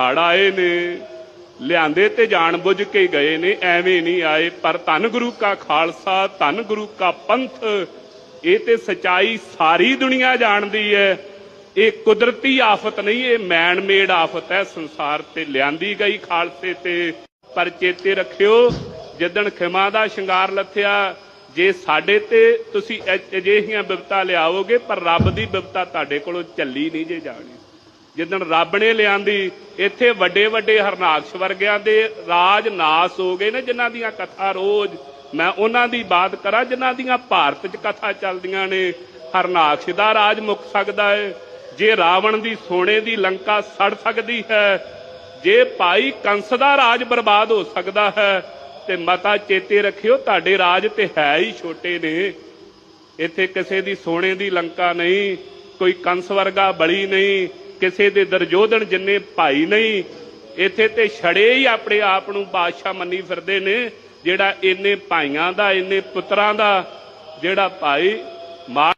ਹੜ ਆਏ ਨੇ, ਲਿਆਂਦੇ ਤੇ ਜਾਣ ਬੁੱਝ ਕੇ ਗਏ ਨੇ, ਐਵੇਂ ਨਹੀਂ ਆਏ, ਪਰ ਧੰਨ ਗੁਰੂ ਕਾ ਖਾਲਸਾ, ਧੰਨ ਗੁਰੂ ਕਾ ਪੰਥ, ਇਹ ਤੇ ਸਚਾਈ ਸਾਰੀ ਦੁਨੀਆ ਜਾਣਦੀ ਹੈ। ਇਹ ਕੁਦਰਤੀ ਆਫਤ ਨਹੀਂ, ਇਹ ਮੈਨ ਮੇਡ ਆਫਤ ਹੈ, ਸੰਸਾਰ ਤੇ ਲਿਆਂਦੀ ਗਈ ਖਾਲਸੇ ਤੇ। ਪਰ ਚੇਤੇ ਰੱਖਿਓ, ਜਿੱਦਣ ਖਿਮਾ ਦਾ ਸ਼ਿੰਗਾਰ ਲੱਥਿਆ, ਜੇ ਸਾਡੇ ਤੇ ਤੁਸੀਂ ਅਜਿਹੀਆਂ ਬਿਪਤਾ ਲਿਆਓਗੇ, ਪਰ ਰੱਬ ਦੀ ਬਿਪਤਾ ਤੁਹਾਡੇ ਕੋਲੋਂ ਚੱਲੀ ਨਹੀਂ ਜੇ ਜਾਣੀ। ਜਿੱਦਣ ਰੱਬ ਨੇ ਲਿਆਂਦੀ, ਇੱਥੇ ਵੱਡੇ ਵੱਡੇ ਹਰਨਾਕਸ਼ ਵਰਗਿਆਂ ਦੇ ਰਾਜ ਨਾਸ ਹੋ ਗਏ ਨੇ, ਜਿਨ੍ਹਾਂ ਦੀਆਂ ਕਥਾ ਰੋਜ਼, ਮੈਂ ਉਹਨਾਂ ਦੀ ਬਾਤ ਕਰਾਂ, ਜਿਨ੍ਹਾਂ ਦੀਆਂ ਭਾਰਤ 'ਚ ਕਥਾ ਚੱਲਦੀਆਂ ਨੇ ਹਰਨਾਕਸ਼ ਦਾ ਰਾਜ ਮੁੱਕ ਸਕਦਾ ਹੈ ਜੇ ਰਾਵਣ ਦੀ ਸੋਨੇ ਦੀ ਲੰਕਾ ਸੜ ਸਕਦੀ ਹੈ, ਜੇ ਭਾਈ ਕੰਸ ਦਾ ਰਾਜ ਬਰਬਾਦ ਹੋ ਸਕਦਾ ਹੈ, ਤੇ ਮਤਾ ਚੇਤੇ ਰੱਖਿਓ, ਤੁਹਾਡੇ ਰਾਜ ਤੇ ਹੈ ਹੀ ਛੋਟੇ ਨੇ। ਇੱਥੇ ਕਿਸੇ ਦੀ ਸੋਨੇ ਦੀ ਲੰਕਾ ਨਹੀਂ, ਕੋਈ ਕੰਸ ਵਰਗਾ ਬਲੀ ਨਹੀਂ ਕਿਸੇ ਦੇ ਦਰਜੋਧਨ ਜਿੰਨੇ ਭਾਈ ਨਹੀਂ, ਇੱਥੇ ਤੇ ਛੜੇ ਹੀ ਆਪਣੇ ਆਪ ਨੂੰ ਬਾਦਸ਼ਾਹ ਮੰਨੀ ਫਿਰਦੇ ਨੇ, ਜਿਹੜਾ ਇੰਨੇ ਭਾਈਆਂ ਦਾ, ਇੰਨੇ ਪੁੱਤਰਾਂ ਦਾ, ਜਿਹੜਾ ਭਾਈ ਮਾਂ